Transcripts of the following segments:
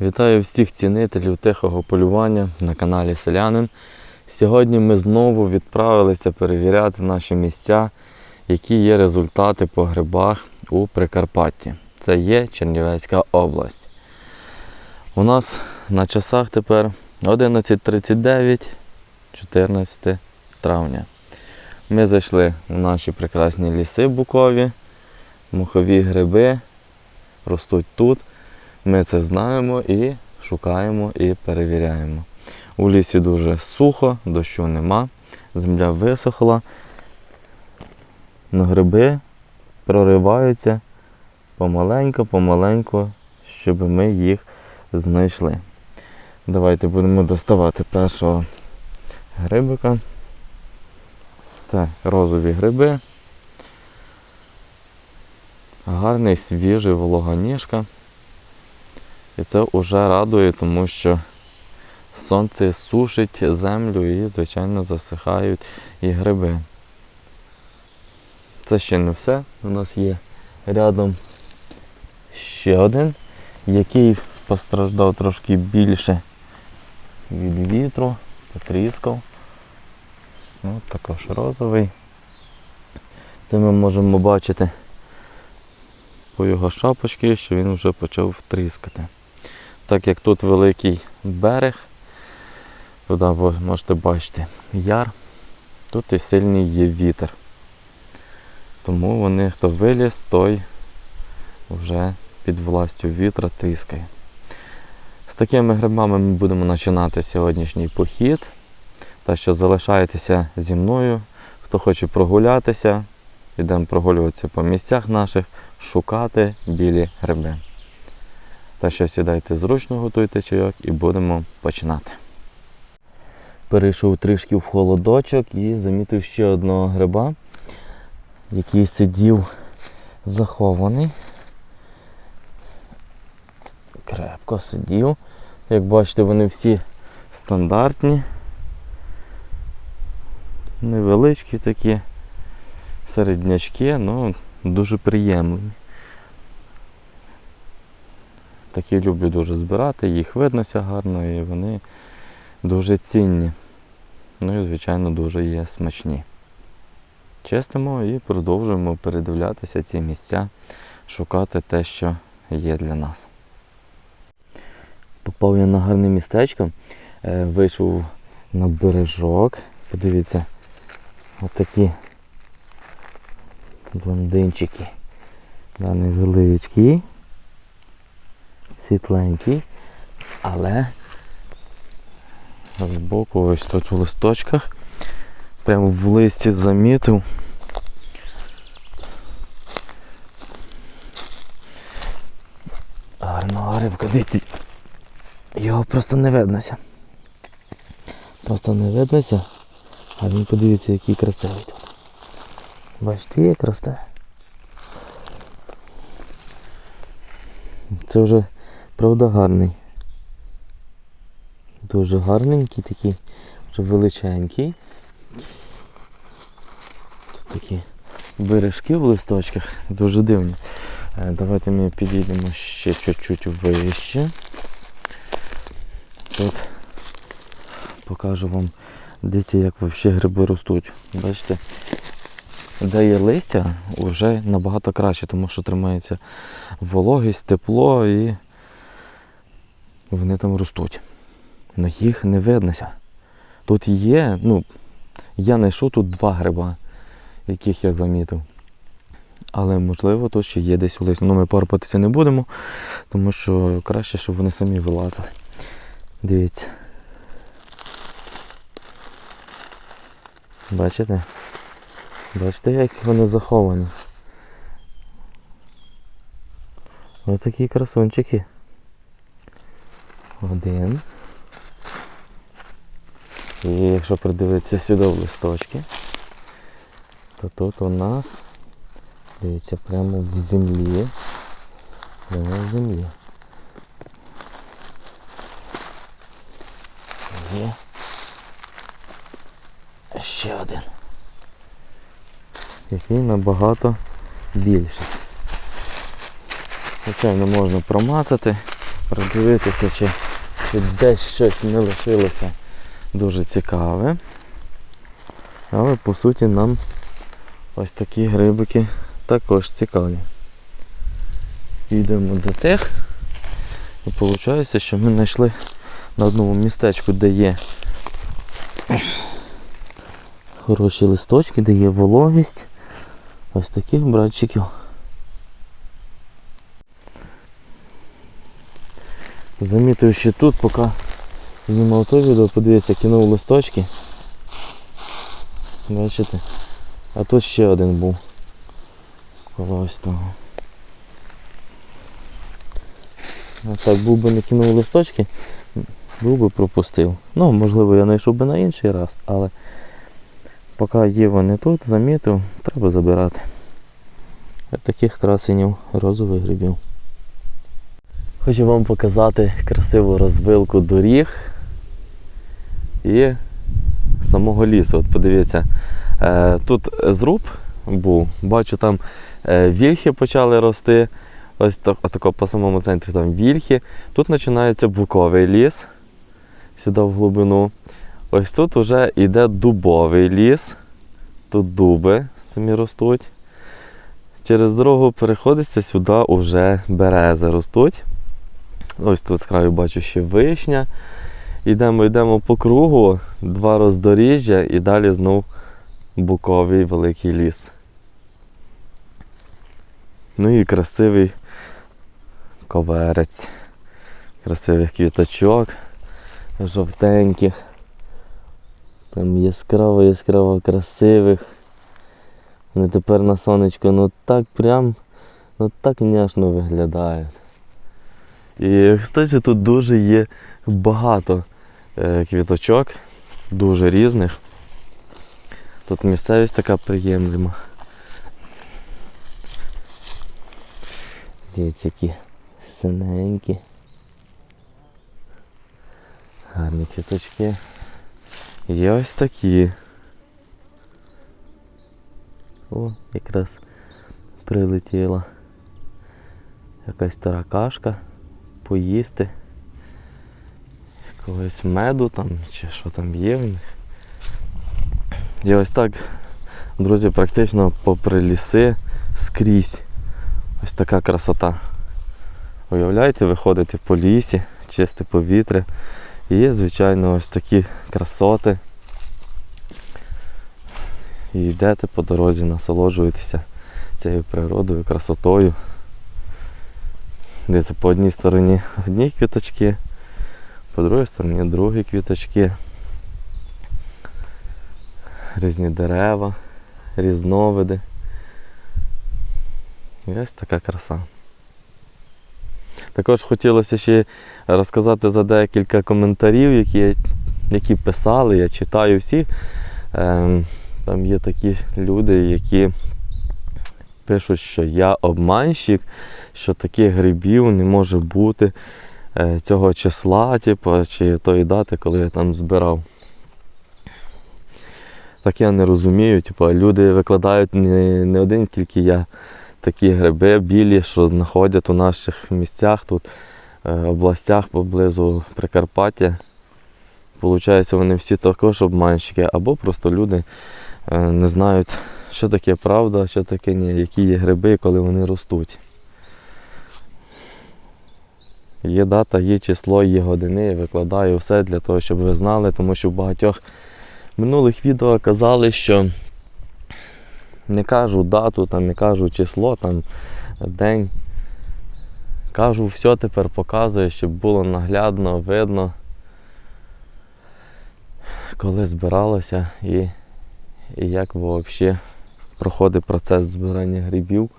Вітаю всіх цінителів тихого полювання на каналі Селянин. Сьогодні ми знову відправилися перевіряти наші місця, які є результати по грибах у Прикарпатті. Це є Чернівецька область. У нас на часах тепер 11.39, 14 травня. Ми зайшли у наші прекрасні ліси букові, мухові гриби ростуть тут. Ми це знаємо і шукаємо і перевіряємо. У лісі дуже сухо, дощу нема, земля висохла, но гриби прориваються помаленько, помаленько, щоб ми їх знайшли. Давайте будемо доставати першого грибика. Це розові гриби. Гарний свіжий вологоніжка. І це вже радує, тому що сонце сушить землю і, звичайно, засихають і гриби. Це ще не все. У нас є рядом ще один, який постраждав трошки більше від вітру, потріскав. Ну, також розовий. Це ми можемо бачити по його шапочці, що він вже почав тріскати. Так як тут великий берег, туди ви можете бачити яр, тут і сильний є вітер. Тому вони, хто виліз, той вже під властю вітра тріскає. З такими грибами ми будемо починати сьогоднішній похід. Так що залишайтеся зі мною. Хто хоче прогулятися, йдемо прогулюватися по місцях наших, шукати білі гриби. Та що сідайте зручно, готуйте чайок і будемо починати. Перейшов трішки в холодочок і замітив ще одного гриба, який сидів захований. Крепко сидів. Як бачите, вони всі стандартні, невеличкі такі, середнячки, ну дуже приємні. Такі люблю дуже збирати, їх виднося гарно і вони дуже цінні. Ну і, звичайно, дуже є смачні. Чистимо і продовжуємо передивлятися ці місця, шукати те, що є для нас. Попав я на гарне містечко, е, вийшов на бережок. Подивіться, отакі блондинчики. Да, невеличкі світленький, але збоку ось тут в листочках, прямо в листі замітив. Гарна рибка, дивіться, його просто не виднося. Просто не виднося, а він подивіться, який красивий тут. Бачите, як росте. Це вже Правда гарний. Дуже гарненький такий, вже величенький. Тут такі бережки в листочках, дуже дивні. Е, Давайте ми підійдемо ще чуть-чуть вище. Тут покажу вам, дивіться, як взагалі гриби ростуть. Бачите, де є листя, вже набагато краще, тому що тримається вологість, тепло і вони там ростуть. Но їх не виднося. Тут є, ну, я знайшов тут два гриба, яких я замітив. Але можливо тут ще є десь у лисі. Ну ми порпатися не будемо, тому що краще, щоб вони самі вилазили. Дивіться. Бачите? Бачите, як вони заховані. Ось такі красунчики. Один. І якщо придивитися сюди в листочки, то тут у нас, дивіться, прямо в землі. Прямо в землі. Є. Ще один. Який набагато більший. Звичайно, можна промазати продивитися, чи, чи десь щось не лишилося дуже цікаве. Але по суті нам ось такі грибики також цікаві. Йдемо до тих. І виходить, що ми знайшли на одному містечку, де є хороші листочки, де є вологість. Ось таких братчиків. Замітив ще тут, поки знімав то відео, подивіться, кинув листочки. Бачите? А тут ще один був. Коло ось того. А так, був би не кинув листочки, був би пропустив. Ну, можливо, я знайшов би на інший раз, але поки є вони тут, замітив, треба забирати. Таких красенів розових грибів. Хочу вам показати красиву розвилку доріг і самого лісу. От подивіться, е, тут зруб був, бачу там е, вільхи почали рости. Ось так, отако по самому центрі там вільхи. Тут починається буковий ліс, сюди в глибину. Ось тут вже йде дубовий ліс. Тут дуби самі ростуть. Через дорогу переходиться сюди вже берези ростуть. Ось тут з краю бачу ще вишня. Йдемо, йдемо по кругу, два роздоріжжя і далі знов буковий великий ліс. Ну і красивий коверець. Красивих квіточок, жовтеньких. Там яскраво, яскраво красивих. Вони тепер на сонечко ну так прям, ну так няшно виглядають. І, кстати, тут дуже є багато е, квіточок, дуже різних. Тут місцевість така приємлива. Дивіться, які синенькі. Гарні квіточки. Є ось такі. О, якраз прилетіла якась таракашка поїсти. Якогось меду там чи що там є в них. І ось так, друзі, практично попри ліси скрізь. Ось така красота. Уявляєте, ви ходите по лісі, чисте повітря. І є, звичайно, ось такі красоти. І йдете по дорозі, насолоджуєтеся цією природою, красотою. Дивіться, по одній стороні одні квіточки, по другій стороні другі квіточки. Різні дерева, різновиди. І ось така краса. Також хотілося ще розказати за декілька коментарів, які, які писали, я читаю всі. Ем, там є такі люди, які пишуть, що я обманщик, що таких грибів не може бути е, цього числа, типу, чи тої дати, коли я там збирав. Так я не розумію. Типу, люди викладають не, не один, тільки я такі гриби білі, що знаходять у наших місцях, тут е, областях поблизу Прикарпаття. Получається, вони всі також обманщики, або просто люди е, не знають, що таке правда, що таке ні, які є гриби, коли вони ростуть. Є дата, є число, є години, викладаю все для того, щоб ви знали, тому що в багатьох минулих відео казали, що не кажу дату, там, не кажу число, там, день. Кажу, все тепер показую, щоб було наглядно, видно, коли збиралося і, і як взагалі проходить процес збирання грибів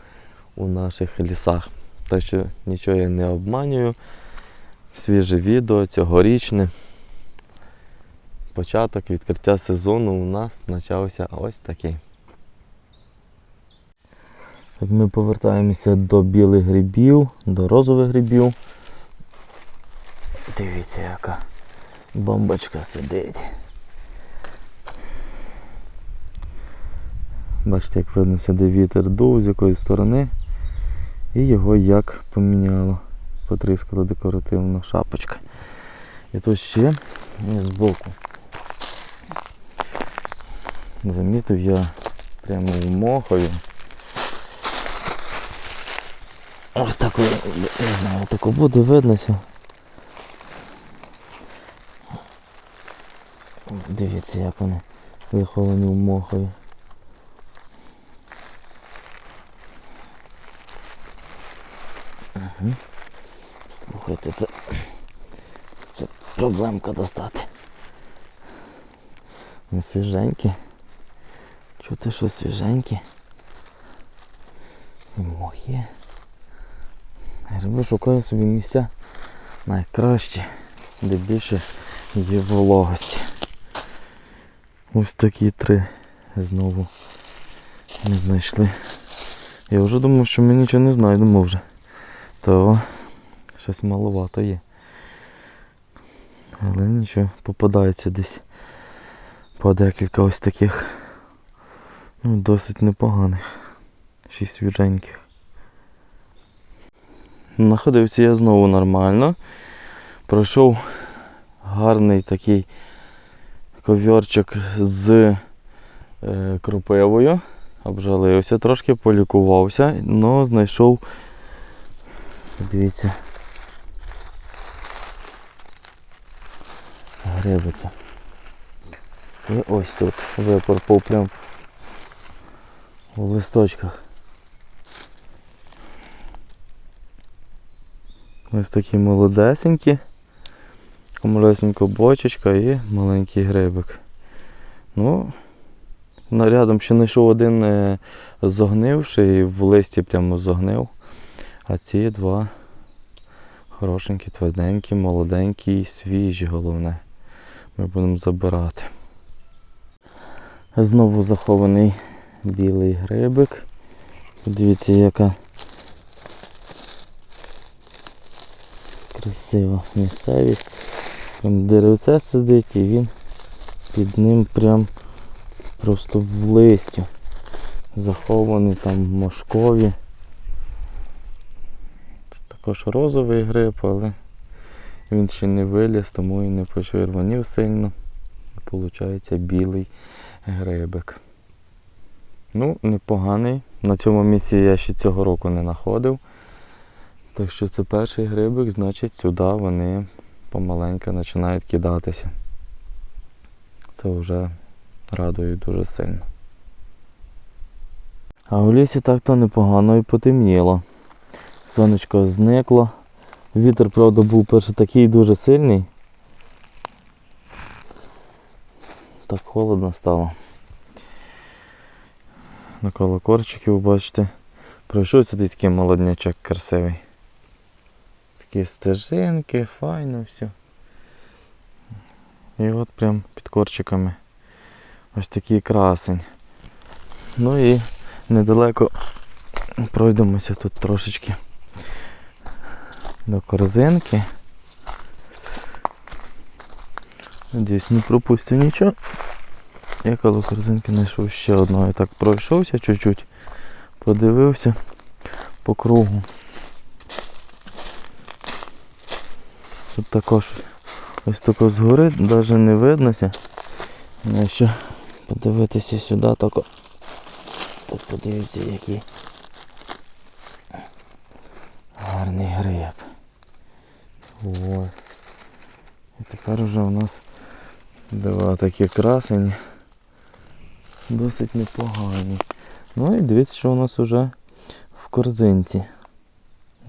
у наших лісах. Так що нічого я не обманюю. Свіже відео цьогорічне. Початок відкриття сезону у нас почався ось такий. Так ми повертаємося до білих грибів, до розових грибів. Дивіться, яка бомбочка сидить. Бачите, як видно, сюди вітер дув з якої сторони і його як поміняло. потріскала декоративна шапочка. І тут ще збоку. Замітив я прямо в мохові. Ось так, не знаю, тако буде виднося. Дивіться, як вони заховані в мохові. Слухайте, це, це проблемка достати. Не свіженькі. Чути, що свіженькі. І мохи. Гриби шукаю собі місця найкращі, де більше є вологості. Ось такі три знову ми знайшли. Я вже думав, що ми нічого не знайдемо вже. То щось маловато є. Але нічого, попадається десь по декілька ось таких ну, досить непоганих. Шість свіженьких. Находився я знову нормально. Пройшов гарний такий ковьорчик з е, кропивою. Обжалився, трошки полікувався, але знайшов, дивіться, грибики. І ось тут випорпав прям у листочках. Ось такі молодесенькі. Малесенька бочечка і маленький грибик. Ну, на- рядом ще знайшов один е, зогнивший, в листі прямо зогнив. А ці два хорошенькі, тверденькі, молоденькі і свіжі головне. Ми будемо забирати. Знову захований білий грибик. Подивіться, яка красива місцевість. Там деревце сидить і він під ним прям просто в листі. Захований там мошкові. Також розовий гриб, але він ще не виліз, тому і не почервонів сильно. Получається білий грибик. Ну, непоганий. На цьому місці я ще цього року не знаходив. Так що це перший грибик, значить сюди вони помаленьку починають кидатися. Це вже радує дуже сильно. А у лісі так-то непогано і потемніло. Сонечко зникло. Вітер, правда, був перший такий дуже сильний. Так холодно стало. Навколо корчиків, бачите, пройшовся такий молоднячок красивий. Такі стежинки, файно все. І от прям під корчиками ось такий красень. Ну і недалеко пройдемося тут трошечки до корзинки. Надіюсь, не пропустю нічого. Я коло корзинки знайшов ще одного. Я так пройшовся чуть-чуть, подивився по кругу. Тут також ось тако згори, навіть не виднося. Ну, Якщо подивитися сюди, тако. Тут подивіться який гарний гриб. Ось. І тепер вже у нас два такі красені. Досить непогані. Ну і дивіться, що у нас вже в корзинці.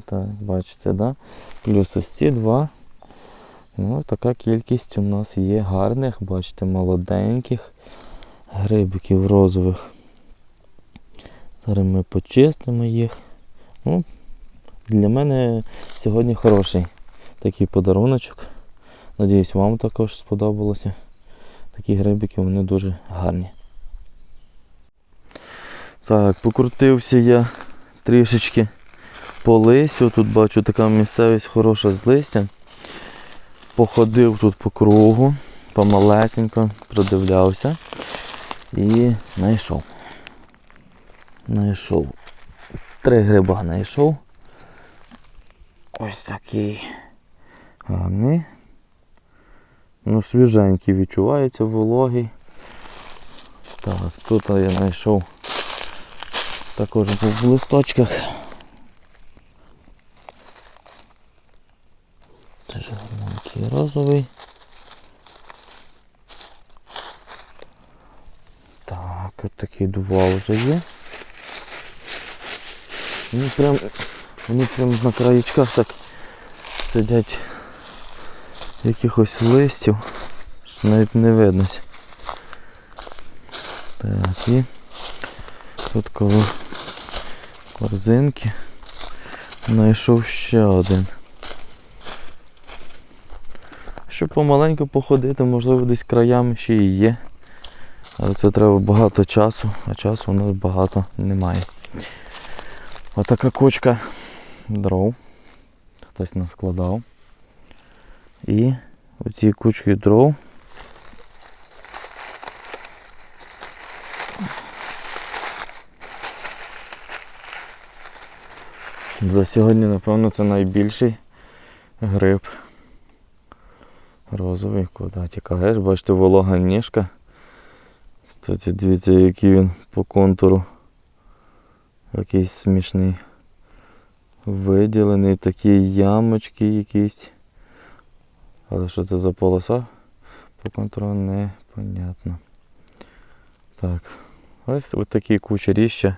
Так, бачите, да? Плюс ось ці два. Ну, така кількість у нас є гарних, бачите, молоденьких грибиків розових. Зараз ми почистимо їх. Ну, для мене сьогодні хороший такий подаруночок. Надіюсь, вам також сподобалося. Такі грибики, вони дуже гарні. Так, покрутився я трішечки по лисю. Тут бачу така місцевість хороша з листя. Походив тут по кругу, помалесенько, продивлявся і знайшов. Знайшов. Три гриба знайшов. Ось такий гарний. Ну, свіженький відчувається, вологий. Так, тут я знайшов також в листочках. Теж гарненький розовий. Так, от такий два вже є. Вони прям, вони прям на краєчках так сидять якихось листів, що навіть не видно. Так, і тут коло корзинки знайшов ще один. Щоб помаленьку походити, можливо, десь краями ще і є. Але це треба багато часу, а часу у нас багато немає. Отака кучка дров. Хтось наскладав. І оці кучки дров. За сьогодні, напевно, це найбільший гриб. Розовий, куди тікаєш, бачите, волога ніжка. Кстати, дивіться, який він по контуру. Якийсь смішний. Виділений, такі ямочки якісь. Але що це за полоса? По контуру непонятно. Так. Ось ось такі кучеріща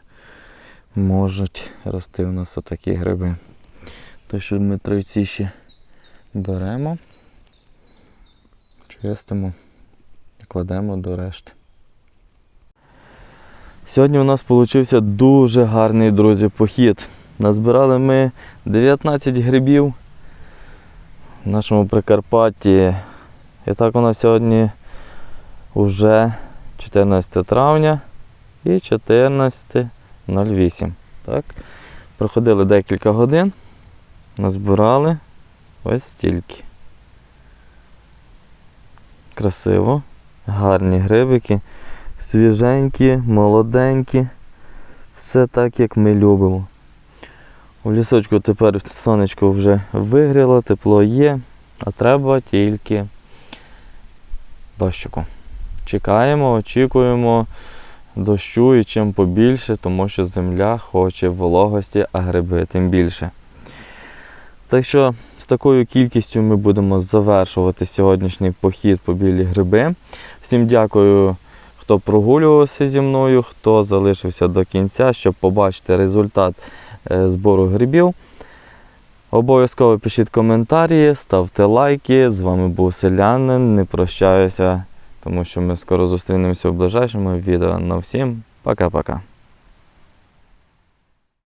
можуть рости у нас отакі гриби. То що ми тройці ще беремо, чистимо і кладемо до решти. Сьогодні у нас вийшов дуже гарний, друзі, похід. Назбирали ми 19 грибів в нашому Прикарпатті. І так у нас сьогодні вже 14 травня і 14.08. Так? Проходили декілька годин, назбирали ось стільки. Красиво, гарні грибики, свіженькі, молоденькі. Все так, як ми любимо. У лісочку тепер сонечко вже вигріло, тепло є, а треба тільки дощику. Чекаємо, очікуємо дощу і чим побільше, тому що земля хоче вологості, а гриби тим більше. Так що з такою кількістю ми будемо завершувати сьогоднішній похід по білі гриби. Всім дякую, хто прогулювався зі мною, хто залишився до кінця, щоб побачити результат збору грибів. Обов'язково пишіть коментарі, ставте лайки. З вами був селянин. Не прощаюся, тому що ми скоро зустрінемося в ближайшому відео. На всім пока-пока.